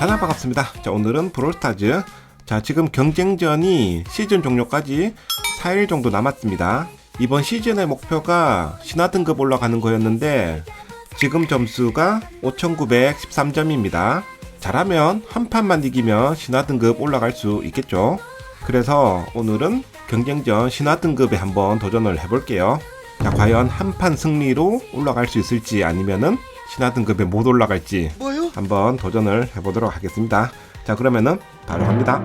다들 반갑습니다. 자, 오늘은 브롤스타즈. 자, 지금 경쟁전이 시즌 종료까지 4일 정도 남았습니다. 이번 시즌의 목표가 신화 등급 올라가는 거였는데 지금 점수가 5,913점입니다. 잘하면 한 판만 이기면 신화 등급 올라갈 수 있겠죠. 그래서 오늘은 경쟁전 신화 등급에 한번 도전을 해볼게요. 자, 과연 한 판 승리로 올라갈 수 있을지 아니면은 신화 등급에 못 올라갈지 뭐요? 한번 도전을 해보도록 하겠습니다. 자, 그러면은 바로 갑니다.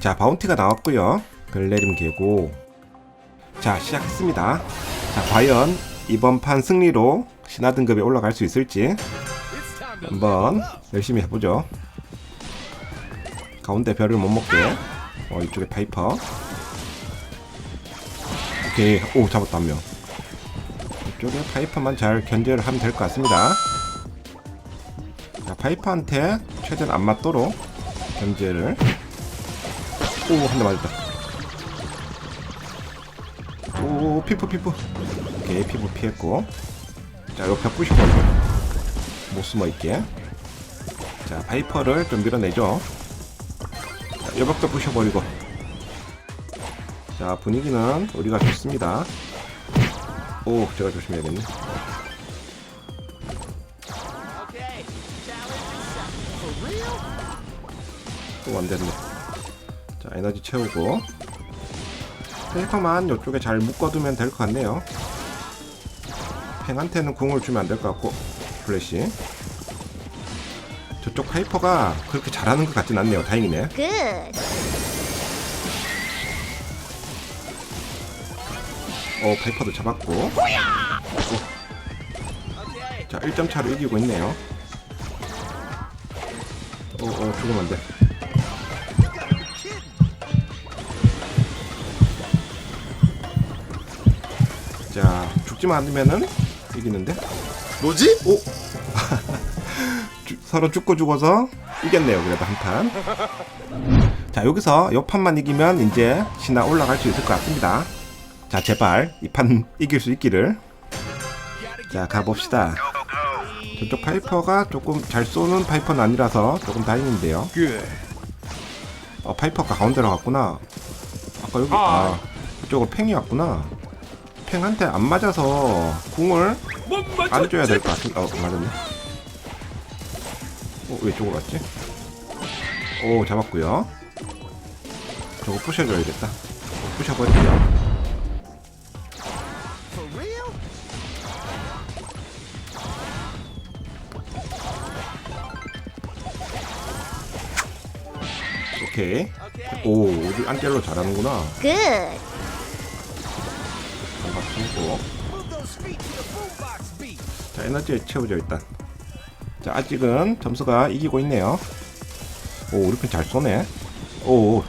자, 바운티가 나왔고요. 별내림 개고. 자, 시작했습니다. 자, 과연 이번 판 승리로 신화 등급에 올라갈 수 있을지 한번 열심히 해보죠. 가운데 별을 못 먹게. 어, 이쪽에 파이퍼. 오케이. 오, 잡았다, 한 명. 이쪽에 파이퍼만 잘 견제를 하면 될 것 같습니다. 자, 파이퍼한테 최대한 안 맞도록 견제를. 오, 한 대 맞았다. 오, 피부, 피부. 오케이, 피부 피했고. 자, 이거 벽 부시고 못 숨어 있게. 자, 파이퍼를 좀 밀어내죠. 자, 이 벽도 부셔버리고. 자, 분위기는 우리가 좋습니다. 오, 제가 조심해야겠네. 또 안됐네. 자, 에너지 채우고. 페이퍼만 이쪽에 잘 묶어두면 될 것 같네요. 팽한테는 궁을 주면 안 될 것 같고, 플래시. 저쪽 파이퍼가 그렇게 잘하는 것 같진 않네요. 다행이네. 어, 파이퍼도 잡았고. 오. 자, 1점 차로 이기고 있네요. 어, 어, 죽으면 안 돼. 자, 죽지만 않으면은 이기는데? 뭐지? 오! 주- 서로 죽고 죽어서 이겼네요, 그래도 한 판. 자, 여기서 요 판만 이기면 이제 신화 올라갈 수 있을 것 같습니다. 자, 제발 이 판 이길 수 있기를. 자, 가봅시다. 저쪽 파이퍼가 조금 잘 쏘는 파이퍼는 아니라서 조금 다행인데요. 어, 파이퍼가 가운데로 갔구나. 아까 여기, 아, 이쪽으로 팽이 왔구나. 팽한테 안 맞아서 궁을 안 줘야 될 것 같은데. 어, 맞았네. 어, 왜 이쪽으로 갔지? 오, 잡았고요 저거 부셔줘야겠다. 부셔버릴게요. 오케이. 오, 우리 안젤로 잘하는구나. Good. 에너지 채우죠, 일단. 자, 아직은 점수가 이기고 있네요. 오, 우리 편 잘 쏘네. 오,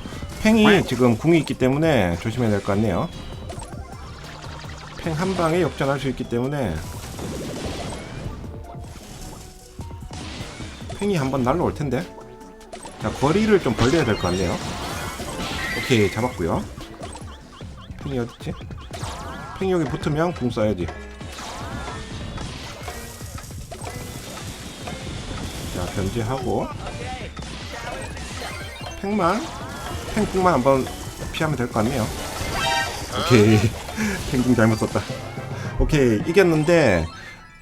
팽이 지금 궁이 있기 때문에 조심해야 될 것 같네요. 팽 한 방에 역전할 수 있기 때문에 팽이 한번 날라올 텐데. 자, 거리를 좀 벌려야 될 것 같네요. 오케이, 잡았고요. 팽이 어딨지? 팽이 여기 붙으면 궁 쏴야지. 자, 견제하고. 팽만, 팽궁만 한번 피하면 될 것 같네요. 오케이. 팽궁 잘못 썼다. 오케이. 이겼는데,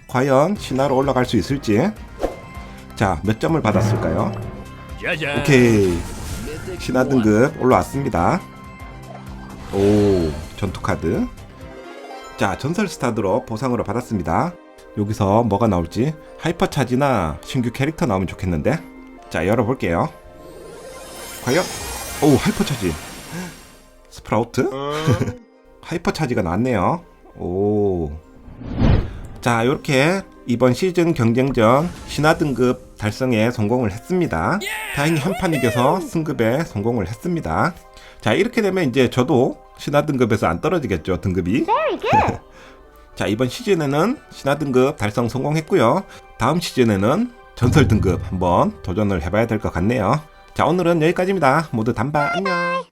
과연 신화로 올라갈 수 있을지. 자, 몇 점을 받았을까요? 오케이. 신화 등급 올라왔습니다. 오, 전투 카드. 자, 전설 스타드로 보상으로 받았습니다. 여기서 뭐가 나올지 하이퍼 차지나 신규 캐릭터 나오면 좋겠는데. 자, 열어볼게요. 과연? 오, 하이퍼 차지. 스프라우트? 하이퍼 차지가 나왔네요. 오. 자, 이렇게 이번 시즌 경쟁전 신화 등급 달성에 성공을 했습니다. 다행히 한 판 이겨서 승급에 성공을 했습니다. 자, 이렇게 되면 이제 저도 신화 등급에서 안 떨어지겠죠, 등급이. 자, 이번 시즌에는 신화 등급 달성 성공했고요. 다음 시즌에는 전설 등급 한번 도전을 해봐야 될 것 같네요. 자, 오늘은 여기까지입니다. 모두 단바 안녕.